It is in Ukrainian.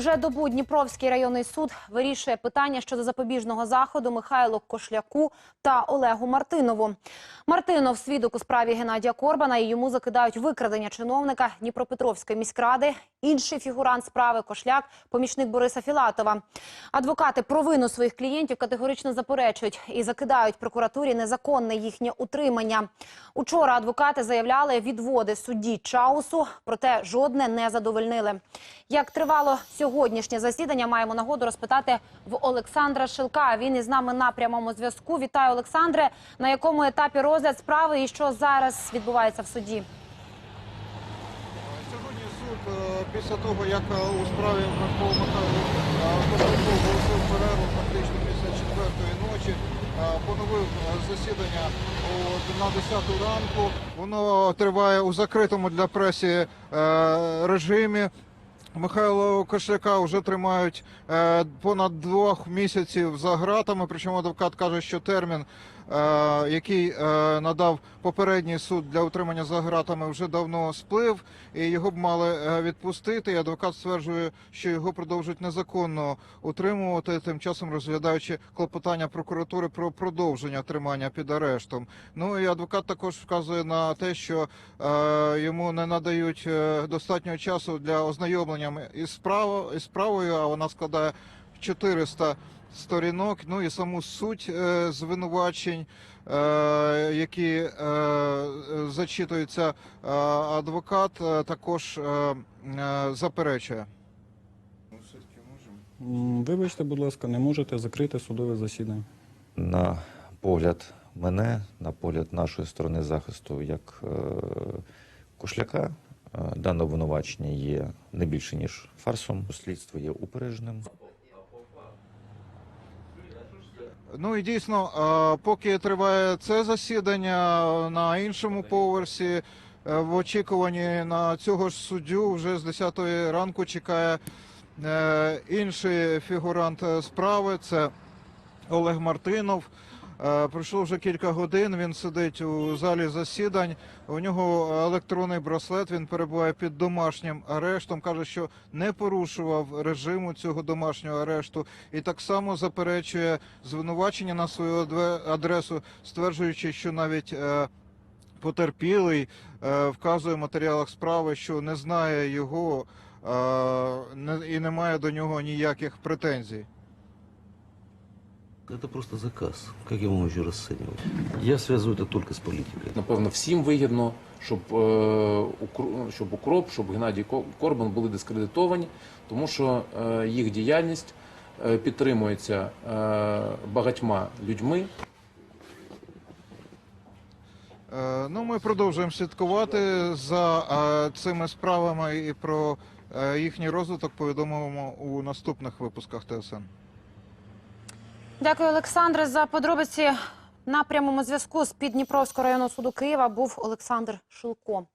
Уже добу Дніпровський районний суд вирішує питання щодо запобіжного заходу Михайлу Кошляку та Олегу Мартинову. Мартинов свідок у справі Геннадія Корбана і йому закидають викрадення чиновника Дніпропетровської міськради. Інший фігурант справи Кошляк – помічник Бориса Філатова. Адвокати провину своїх клієнтів категорично заперечують і закидають прокуратурі незаконне їхнє утримання. Учора адвокати заявляли відводи судді Чаусу, проте жодне не задовольнили. Як тривало сьогоднішнє засідання, маємо нагоду розпитати в Олександра Шилка. Він із нами на прямому зв'язку. Вітаю, Олександре. На якому етапі розгляд справи і що зараз відбувається в суді? Сьогодні суд е, після того, як е, у справі Михайло Кошельков оголосив перерву фактично після четвертої ночі, е, поновив е, засідання на 10 ранку. Воно триває у закритому для пресі е, режимі. Михайло Кошляка вже тримають е, понад двох місяців за ґратами. Причому адвокат каже, що термін, е, який е, надав попередній суд для утримання за ґратами, вже давно сплив, і його б мали е, відпустити. І адвокат стверджує, що його продовжують незаконно утримувати, тим часом розглядаючи клопотання прокуратури про продовження тримання під арештом. Ну і адвокат також вказує на те, що е, йому не надають е, достатньо часу для ознайомлення із справою, із справою, а вона складає 400 сторінок. Ну і саму суть е, звинувачень, е, які е, зачитуються, е, адвокат е, також е, е, заперечує. Вибачте, будь ласка, не можете закрити судове засідання. на погляд мене, на погляд нашої сторони захисту, як е, кошляка, е, дане обвинувачення є не більше ніж фарсом. Слідство є упередженим. Ну і дійсно, е, поки триває це засідання на іншому поверсі, е, в очікуванні на цього ж суддю вже з 10 ранку чекає е, інший фігурант е, справи. Це Олег Мартинов. Е, Пройшло вже кілька годин. Він сидить у залі засідань. У нього електронний браслет. Він перебуває під домашнім арештом. каже, що не порушував режиму цього домашнього арешту, і так само заперечує звинувачення на свою адресу, стверджуючи, що навіть е, потерпілий е, вказує в матеріалах справи, що не знає його і не має до нього ніяких претензій. Это просто заказ. Как я могу еще расценивать? Я связываю это только с политикой. Напевно, всім вигідно, щоб, е, Укр- щоб Укроп, щоб Геннадій Ко- Корбан були дискредитовані, тому що е, їх діяльність е, підтримується е, багатьма людьми. Е, Ну, ми продовжуємо слідкувати за е, цими справами і про е, їхній розвиток повідомимо у наступних випусках ТСН. Дякую, Олександре, за подробиці. На прямому зв'язку з підніпровського районного суду Києва був Олександр Шилко.